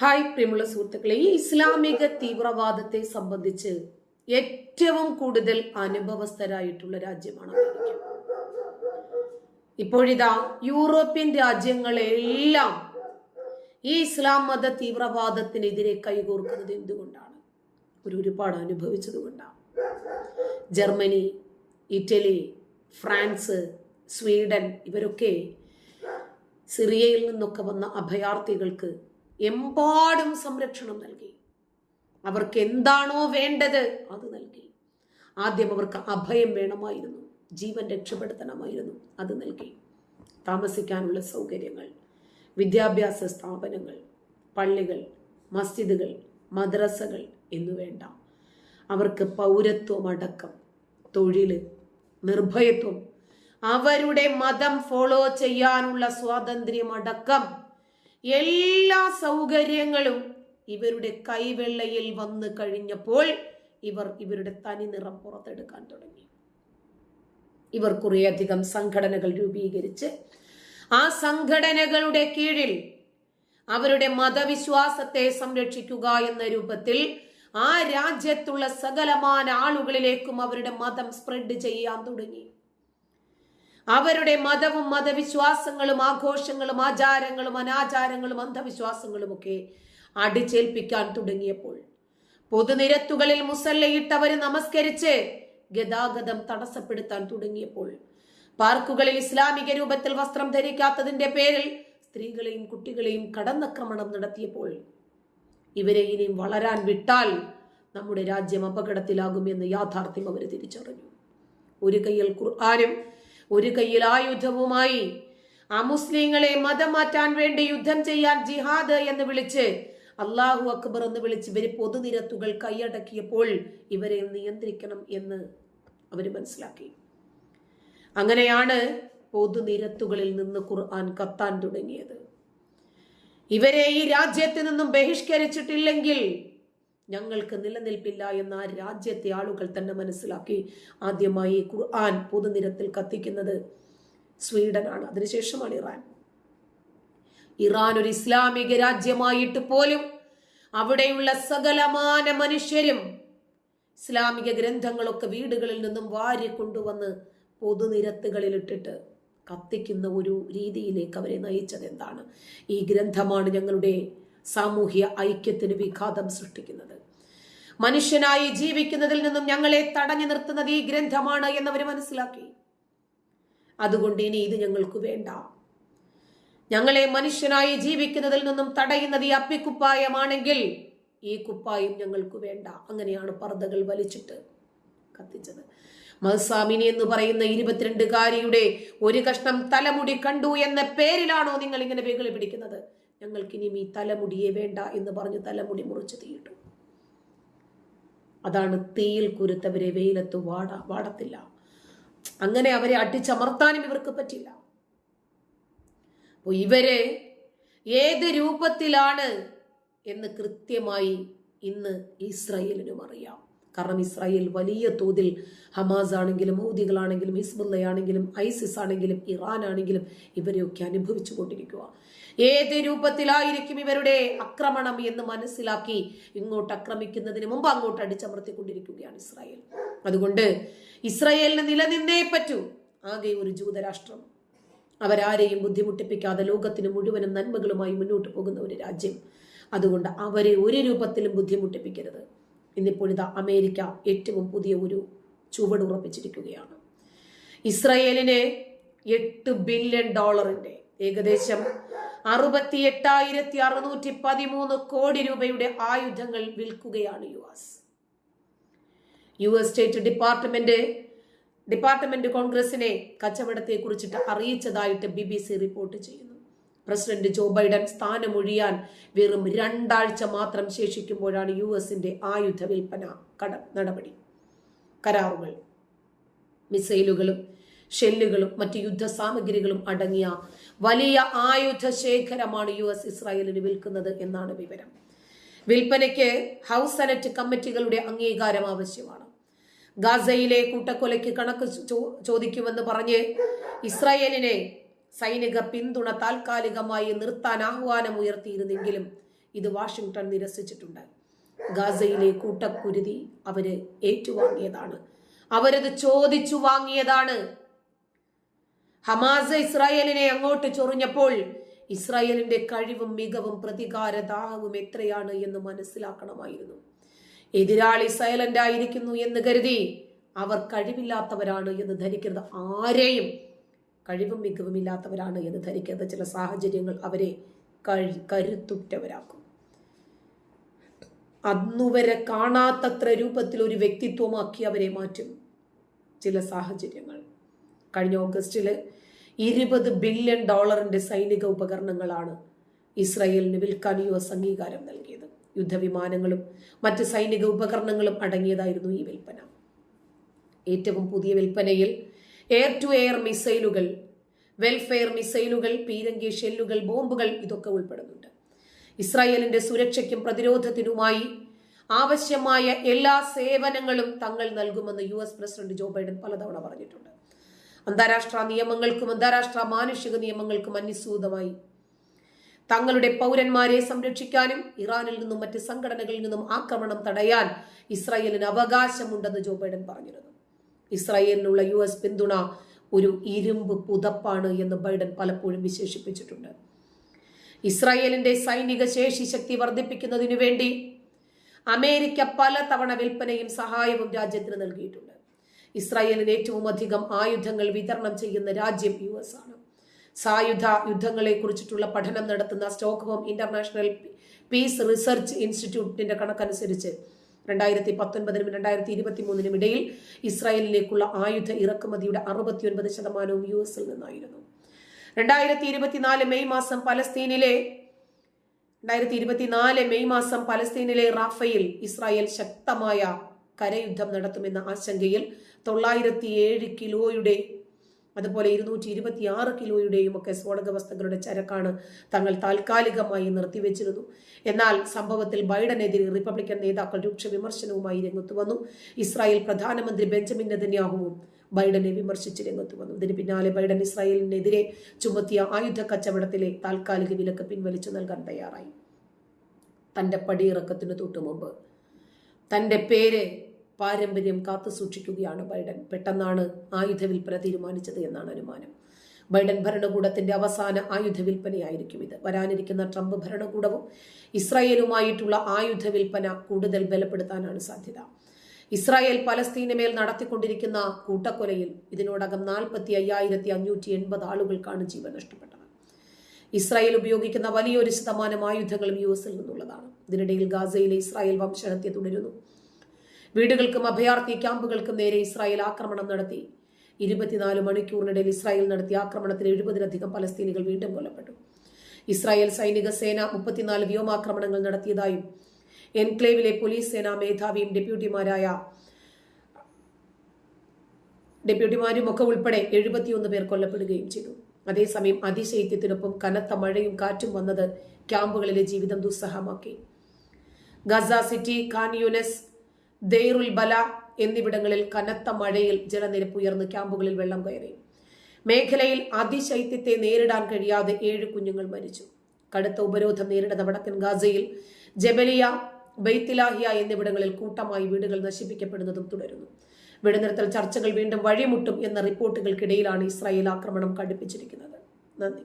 Hi പ്രിയമുള്ള സുഹൃത്തുക്കളെ ഈ ഇസ്ലാമിക തീവ്രവാദത്തെ സംബന്ധിച്ച് ഏറ്റവും കൂടുതൽ അനുഭവസ്ഥരായിട്ടുള്ള രാജ്യമാണ് അമേരിക്ക. ഇപ്പോഴിതാ യൂറോപ്യൻ രാജ്യങ്ങളെല്ലാം ഈ ഇസ്ലാം മത തീവ്രവാദത്തിനെതിരെ കൈകോർക്കുന്നത് എന്തുകൊണ്ടാണ്? ഒരു ഒരുപാട് അനുഭവിച്ചതുകൊണ്ടാണ്. ജർമ്മനി ഇറ്റലി ഫ്രാൻസ് സ്വീഡൻ ഇവരൊക്കെ സിറിയയിൽ നിന്നൊക്കെ വന്ന അഭയാർത്ഥികൾക്ക് എമ്പാടും സംരക്ഷണം നൽകി. അവർക്ക് എന്താണോ വേണ്ടത് അത് നൽകി. ആദ്യം അവർക്ക് അഭയം വേണമായിരുന്നു. ജീവൻ രക്ഷപ്പെടുത്തണമായിരുന്നു. അത് നൽകി. താമസിക്കാനുള്ള സൗകര്യങ്ങൾ വിദ്യാഭ്യാസ സ്ഥാപനങ്ങൾ പള്ളികൾ മസ്ജിദുകൾ മദ്രസകൾ എന്നു വേണ്ട. അവർക്ക് പൗരത്വമടക്കം തൊഴിൽ നിർഭയത്വം അവരുടെ മതം ഫോളോ ചെയ്യാനുള്ള സ്വാതന്ത്ര്യമടക്കം എല്ലാ സൗകര്യങ്ങളും ഇവരുടെ കൈവെള്ളയിൽ വന്നു കഴിഞ്ഞപ്പോൾ ഇവർ ഇവരുടെ തനി നിറം പുറത്തെടുക്കാൻ തുടങ്ങി. ഇവർ കുറേയധികം സംഘടനകൾ രൂപീകരിച്ച് ആ സംഘടനകളുടെ കീഴിൽ അവരുടെ മതവിശ്വാസത്തെ സംരക്ഷിക്കുക എന്ന രൂപത്തിൽ ആ രാജ്യത്തുള്ള സകലമാന ആളുകളിലേക്കും അവരുടെ മതം സ്പ്രെഡ് ചെയ്യാൻ തുടങ്ങി. അവരുടെ മതവും മതവിശ്വാസങ്ങളും ആഘോഷങ്ങളും ആചാരങ്ങളും അനാചാരങ്ങളും അന്ധവിശ്വാസങ്ങളും ഒക്കെ അടിച്ചേൽപ്പിക്കാൻ തുടങ്ങിയപ്പോൾ പൊതുനിരത്തുകളിൽ മുസല്ലയിട്ടവർ നമസ്കരിച്ച് ഗതാഗതം തടസ്സപ്പെടുത്താൻ തുടങ്ങിയപ്പോൾ പാർക്കുകളിൽ ഇസ്ലാമിക രൂപത്തിൽ വസ്ത്രം ധരിക്കാത്തതിന്റെ പേരിൽ സ്ത്രീകളെയും കുട്ടികളെയും കടന്നാക്രമണം നടത്തിയപ്പോൾ ഇവരെ ഇനിയും വളരാൻ വിട്ടാൽ നമ്മുടെ രാജ്യം അപകടത്തിലാകുമെന്ന് യാഥാർത്ഥ്യം അവർ തിരിച്ചറിഞ്ഞു. ഒരു കയ്യിൽ ഖുർആാനും ഒരു കയ്യിൽ ആയുധവുമായി അമുസ്ലിങ്ങളെ മതം മാറ്റാൻ വേണ്ടി യുദ്ധം ചെയ്യാൻ ജിഹാദ് എന്ന് വിളിച്ച് അള്ളാഹു അക്ബർ എന്ന് വിളിച്ച് ഇവർ പൊതുനിരത്തുകൾ കൈയടക്കിയപ്പോൾ ഇവരെ നിയന്ത്രിക്കണം എന്ന് അവർ മനസ്സിലാക്കി. അങ്ങനെയാണ് പൊതുനിരത്തുകളിൽ നിന്ന് ഖുർആൻ കത്താൻ തുടങ്ങിയത്. ഇവരെ ഈ രാജ്യത്ത് നിന്നും ബഹിഷ്കരിച്ചിട്ടില്ലെങ്കിൽ ഞങ്ങൾക്ക് നിലനിൽപ്പില്ല എന്ന രാജ്യത്തെ ആളുകൾ തന്നെ മനസ്സിലാക്കി ആദ്യമായി ഖുർആൻ പൊതുനിരത്തിൽ കത്തിക്കുന്നത് സ്വീഡനാണ്. അതിനുശേഷമാണ് ഇറാൻ. ഇറാൻ ഒരു ഇസ്ലാമിക രാജ്യമായിട്ട് പോലും അവിടെയുള്ള സകലമാന മനുഷ്യരും ഇസ്ലാമിക ഗ്രന്ഥങ്ങളൊക്കെ വീടുകളിൽ നിന്നും വാരി കൊണ്ടുവന്ന് പൊതുനിരത്തുകളിൽ ഇട്ടിട്ട് കത്തിക്കുന്ന ഒരു രീതിയിലേക്ക് അവരെ നയിച്ചത് എന്താണ്? ഈ ഗ്രന്ഥമാണ് ഞങ്ങളുടെ സാമൂഹ്യ ഐക്യത്തിന് വിഘാതം സൃഷ്ടിക്കുന്നത്. മനുഷ്യനായി ജീവിക്കുന്നതിൽ നിന്നും ഞങ്ങളെ തടഞ്ഞു നിർത്തുന്നത് ഈ ഗ്രന്ഥമാണ് എന്നവർ മനസ്സിലാക്കി. അതുകൊണ്ട് ഇനി ഇത് ഞങ്ങൾക്ക് വേണ്ട. ഞങ്ങളെ മനുഷ്യനായി ജീവിക്കുന്നതിൽ നിന്നും തടയുന്നത് ഈ അപ്പിക്കുപ്പായമാണെങ്കിൽ ഈ കുപ്പായം ഞങ്ങൾക്ക് വേണ്ട. അങ്ങനെയാണ് പർദ്ദകൾ വലിച്ചിട്ട് കത്തിച്ചത്. മഹസാമിനി എന്ന് പറയുന്ന ഇരുപത്തിരണ്ടുകാരിയുടെ ഒരു കഷ്ണം തലമുടി കണ്ടു എന്ന പേരിലാണോ നിങ്ങൾ ഇങ്ങനെ വെകളി പിടിക്കുന്നത്? ഞങ്ങൾക്കിനിയും ഈ തലമുടിയെ വേണ്ട എന്ന് പറഞ്ഞ് തലമുടി മുറിച്ച് തീയിട്ടു. അതാണ് തീയിൽ കുരുത്തവരെ വെയിലത്ത് വാട വാടത്തില്ല. അങ്ങനെ അവരെ അടിച്ചമർത്താനും ഇവർക്ക് പറ്റില്ല. അപ്പോൾ ഇവരെ ഏത് രൂപത്തിലാണ് എന്ന് കൃത്യമായി ഇന്ന് ഇസ്രയേലിനും അറിയാം. കാരണം ഇസ്രായേൽ വലിയ തോതിൽ ഹമാസ് ആണെങ്കിലും ഊദികളാണെങ്കിലും ഹിസ്ബുല്ലയാണെങ്കിലും ഐസിസ് ആണെങ്കിലും ഇറാൻ ആണെങ്കിലും ഇവരെയൊക്കെ അനുഭവിച്ചു കൊണ്ടിരിക്കുക ഏത് രൂപത്തിലായിരിക്കും ഇവരുടെ ആക്രമണം എന്ന് മനസ്സിലാക്കി ഇങ്ങോട്ട് ആക്രമിക്കുന്നതിന് മുമ്പ് അങ്ങോട്ട് അടിച്ചമർത്തിക്കൊണ്ടിരിക്കുകയാണ് ഇസ്രായേൽ. അതുകൊണ്ട് ഇസ്രായേലിന് നിലനിന്നേ പറ്റൂ. ആകെ ഒരു ജൂതരാഷ്ട്രം. അവരാരെയും ബുദ്ധിമുട്ടിപ്പിക്കാതെ ലോകത്തിന് മുഴുവനും നന്മകളുമായി മുന്നോട്ട് പോകുന്ന ഒരു രാജ്യം. അതുകൊണ്ട് അവരെ ഒരു രൂപത്തിലും ബുദ്ധിമുട്ടിപ്പിക്കരുത്. ഇന്നിപ്പോൾ ഇതാ അമേരിക്ക ഏറ്റവും പുതിയ ഒരു ചുവട് ഉറപ്പിച്ചിരിക്കുകയാണ്. ഇസ്രയേലിന് എട്ട് ബില്യൺ ഡോളറിന്റെ ഏകദേശം അറുപത്തി എട്ടായിരത്തി അറുന്നൂറ്റി പതിമൂന്ന് കോടി രൂപയുടെ ആയുധങ്ങൾ വിൽക്കുകയാണ് U S. U S State Department Department കോൺഗ്രസിനെ കച്ചവടത്തെ കുറിച്ചിട്ട് അറിയിച്ചതായിട്ട് ബി ബി സി റിപ്പോർട്ട് ചെയ്യുന്നു. പ്രസിഡന്റ് ജോ ബൈഡൻ സ്ഥാനമൊഴിയാൻ വെറും രണ്ടാഴ്ച മാത്രം ശേഷിക്കുമ്പോഴാണ് യു എസിന്റെ ആയുധ വിൽപ്പന കട നടപടി. കരാറുകൾ മിസൈലുകളും ഷെല്ലുകളും മറ്റ് യുദ്ധ സാമഗ്രികളും അടങ്ങിയ വലിയ ആയുധ ശേഖരമാണ് യു എസ് ഇസ്രായേലിന് വിൽക്കുന്നത് എന്നാണ് വിവരം. വിൽപ്പനയ്ക്ക് ഹൗസ് സെനറ്റ് കമ്മിറ്റികളുടെ അംഗീകാരം ആവശ്യമാണ്. ഗാസയിലെ കൂട്ടക്കൊലയ്ക്ക് കണക്ക് ചോദിക്കുമെന്ന് പറഞ്ഞ് ഇസ്രായേലിനെ സൈനിക പിന്തുണ താൽക്കാലികമായി നിർത്താൻ ആഹ്വാനം ഉയർത്തിയിരുന്നെങ്കിലും ഇത് വാഷിംഗ്ടൺ നിരസിച്ചിട്ടുണ്ട്. ഗാസയിലെ കൂട്ടക്കുരുതി അവർ ഏറ്റുവാങ്ങിയതാണ്. അവരത് ചോദിച്ചു വാങ്ങിയതാണ്. ഹമാസ് ഇസ്രായേലിനെ അങ്ങോട്ട് ചൊറിഞ്ഞപ്പോൾ ഇസ്രായേലിന്റെ കഴിവും മികവും പ്രതികാര ദാഹവും എത്രയാണ് എന്ന് മനസ്സിലാക്കണമായിരുന്നു. എതിരാളി സൈലന്റ് ആയിരിക്കുന്നു എന്ന് കരുതി അവർ കഴിവില്ലാത്തവരാണ് എന്ന് ധരിക്കരുത്. ആരെയും കഴിവും മികവും ഇല്ലാത്തവരാണ് എന്ന് ധരിക്കരുത്. ചില സാഹചര്യങ്ങൾ അവരെ കരുത്തുറ്റവരാക്കും. അന്നുവരെ കാണാത്തത്ര രൂപത്തിൽ ഒരു വ്യക്തിത്വമാക്കി അവരെ മാറ്റും. ചില സാഹചര്യങ്ങൾ കഴിഞ്ഞ ഓഗസ്റ്റിൽ ഇരുപത് ബില്യൺ ഡോളറിന്റെ സൈനിക ഉപകരണങ്ങളാണ് ഇസ്രായേലിന് വിൽക്കാൻ യു എസ് അംഗീകാരം നൽകിയത്. യുദ്ധവിമാനങ്ങളും മറ്റ് സൈനിക ഉപകരണങ്ങളും അടങ്ങിയതായിരുന്നു ഈ വിൽപ്പന. ഏറ്റവും പുതിയ വിൽപ്പനയിൽ എയർ ടു എയർ മിസൈലുകൾ വെൽഫെയർ മിസൈലുകൾ പീരങ്കി ഷെല്ലുകൾ ബോംബുകൾ ഇതൊക്കെ ഉൾപ്പെടുന്നുണ്ട്. ഇസ്രായേലിന്റെ സുരക്ഷയ്ക്കും പ്രതിരോധത്തിനുമായി ആവശ്യമായ എല്ലാ സേവനങ്ങളും തങ്ങൾ നൽകുമെന്ന് U S president Joe Biden പലതവണ പറഞ്ഞിട്ടുണ്ട്. അന്താരാഷ്ട്ര നിയമങ്ങൾക്കും അന്താരാഷ്ട്ര മാനുഷിക നിയമങ്ങൾക്കും അനുസൂതമായി തങ്ങളുടെ പൗരന്മാരെ സംരക്ഷിക്കാനും ഇറാനിൽ നിന്നും മറ്റ് സംഘടനകളിൽ നിന്നും ആക്രമണം തടയാൻ ഇസ്രായേലിന് അവകാശമുണ്ടെന്ന് ജോ ബൈഡൻ പറഞ്ഞിരുന്നു. ഇസ്രായേലിനുള്ള യു എസ് പിന്തുണ ഒരു ഇരുമ്പ് പുതപ്പാണ് എന്ന് ബൈഡൻ പലപ്പോഴും വിശേഷിപ്പിച്ചിട്ടുണ്ട്. ഇസ്രായേലിന്റെ സൈനിക ശേഷി ശക്തി വർദ്ധിപ്പിക്കുന്നതിനു വേണ്ടി അമേരിക്ക പലതവണ വിൽപ്പനയും സഹായവും രാജ്യത്തിന് നൽകിയിട്ടുണ്ട്. ഇസ്രായേലിന് ഏറ്റവും അധികം ആയുധങ്ങൾ വിതരണം ചെയ്യുന്ന രാജ്യം യു എസ് ആണ്. സായുധ യുദ്ധങ്ങളെ കുറിച്ചിട്ടുള്ള പഠനം നടത്തുന്ന സ്റ്റോക്ക്ഹോം ഇന്റർനാഷണൽ പീസ് റിസർച്ച് ഇൻസ്റ്റിറ്റ്യൂട്ടിന്റെ കണക്കനുസരിച്ച് രണ്ടായിരത്തി പത്തൊൻപതിനും രണ്ടായിരത്തി ഇരുപത്തി മൂന്നിനും ഇടയിൽ ഇസ്രായേലിലേക്കുള്ള ആയുധ ഇറക്കുമതിയുടെ അറുപത്തിയൊൻപത് ശതമാനവും യു എസിൽ നിന്നായിരുന്നു. രണ്ടായിരത്തി ഇരുപത്തിനാല് മെയ് മാസം പലസ്തീനിലെ രണ്ടായിരത്തി ഇരുപത്തിനാല് മെയ് മാസം പലസ്തീനിലെ റാഫയിൽ ഇസ്രായേൽ ശക്തമായ കരയുദ്ധം നടത്തുമെന്ന ആശങ്കയിൽ തൊള്ളായിരത്തി ഏഴ് കിലോയുടെ അതുപോലെ ഇരുന്നൂറ്റി ഇരുപത്തി ആറ് കിലോയുടെയും ഒക്കെ സ്ഫോടക വസ്തുക്കളുടെ ചരക്കാണ് തങ്ങൾ താൽക്കാലികമായി നിർത്തിവെച്ചിരുന്നു. എന്നാൽ സംഭവത്തിൽ ബൈഡനെതിരെ റിപ്പബ്ലിക്കൻ നേതാക്കൾ രൂക്ഷ വിമർശനവുമായി രംഗത്തു വന്നു. ഇസ്രായേൽ പ്രധാനമന്ത്രി ബെഞ്ചമിൻ നെതന്യാഹുവും ബൈഡനെ വിമർശിച്ച് രംഗത്ത് വന്നു. ഇതിന് പിന്നാലെ ബൈഡൻ ഇസ്രായേലിനെതിരെ ചുമത്തിയ ആയുധ കച്ചവടത്തിലെ താൽക്കാലിക വിലക്ക് പിൻവലിച്ചു നൽകാൻ തയ്യാറായി. തന്റെ പടിയിറക്കത്തിന് തൊട്ടു മുമ്പ് പേര് പാരമ്പര്യം കാത്തു സൂക്ഷിക്കുകയാണ് ബൈഡൻ. പെട്ടെന്നാണ് ആയുധ വിൽപ്പന തീരുമാനിച്ചത് എന്നാണ് അനുമാനം. ബൈഡൻ ഭരണകൂടത്തിന്റെ അവസാന ആയുധ വിൽപ്പനയായിരിക്കും ഇത്. വരാനിരിക്കുന്ന ട്രംപ് ഭരണകൂടവും ഇസ്രായേലുമായിട്ടുള്ള ആയുധ വിൽപ്പന കൂടുതൽ ബലപ്പെടുത്താനാണ് സാധ്യത. ഇസ്രായേൽ പലസ്തീന് മേൽ നടത്തിക്കൊണ്ടിരിക്കുന്ന കൂട്ടക്കൊലയിൽ ഇതിനോടകം നാൽപ്പത്തി അയ്യായിരത്തി അഞ്ഞൂറ്റി എൺപത് ആളുകൾക്കാണ് ജീവൻ നഷ്ടപ്പെട്ടത്. ഇസ്രായേൽ ഉപയോഗിക്കുന്ന വലിയൊരു ശതമാനം ആയുധങ്ങളും യു എസിൽ നിന്നുള്ളതാണ്. ഇതിനിടയിൽ ഗാസയിലെ ഇസ്രായേൽ വംശഹത്യ തുടരുന്നു. വീടുകൾക്കും അഭയാർത്ഥി ക്യാമ്പുകൾക്കും നേരെ ഇസ്രായേൽ ആക്രമണം നടത്തി. ഇരുപത്തിനാല് മണിക്കൂറിനിടയിൽ ഇസ്രായേൽ നടത്തിയ ആക്രമണത്തിൽ എഴുപതിലധികം പലസ്തീനികൾ വീണ്ടും കൊല്ലപ്പെട്ടു. ഇസ്രായേൽ സൈനിക സേന മുപ്പത്തിനാല് വ്യോമാക്രമണങ്ങൾ നടത്തിയതായും എൻക്ലേവിലെ പോലീസ് സേനാ മേധാവിയും ഡെപ്യൂട്ടിമാരായ ഡെപ്യൂട്ടിമാരും ഒക്കെ ഉൾപ്പെടെ എഴുപത്തിയൊന്ന് പേർ കൊല്ലപ്പെടുകയും ചെയ്തു. അതേസമയം അതിശൈത്യത്തിനൊപ്പം കനത്ത മഴയും കാറ്റും വന്നത് ക്യാമ്പുകളിലെ ജീവിതം ദുസ്സഹമാക്കി. Gaza City Khan Yunis Deir al Balah എന്നിവിടങ്ങളിൽ കനത്ത മഴയിൽ ജലനിരപ്പ് ഉയർന്ന് ക്യാമ്പുകളിൽ വെള്ളം കയറി. മേഖലയിൽ അതിശൈത്യത്തെ നേരിടാൻ കഴിയാതെ ഏഴ് കുഞ്ഞുങ്ങൾ മരിച്ചു. കടുത്ത ഉപരോധം നേരിടുന്ന വടക്കൻ ഗാസയിൽ ജബലിയ ബെയ്ത്തിലാഹിയ എന്നിവിടങ്ങളിൽ കൂട്ടമായി വീടുകൾ നശിപ്പിക്കപ്പെടുന്നതും തുടരുന്നു. വെടിനിർത്തൽ ചർച്ചകൾ വീണ്ടും വഴിമുട്ടും എന്ന റിപ്പോർട്ടുകൾക്കിടയിലാണ് ഇസ്രായേൽ ആക്രമണം കടുപ്പിച്ചിരിക്കുന്നത്. നന്ദി.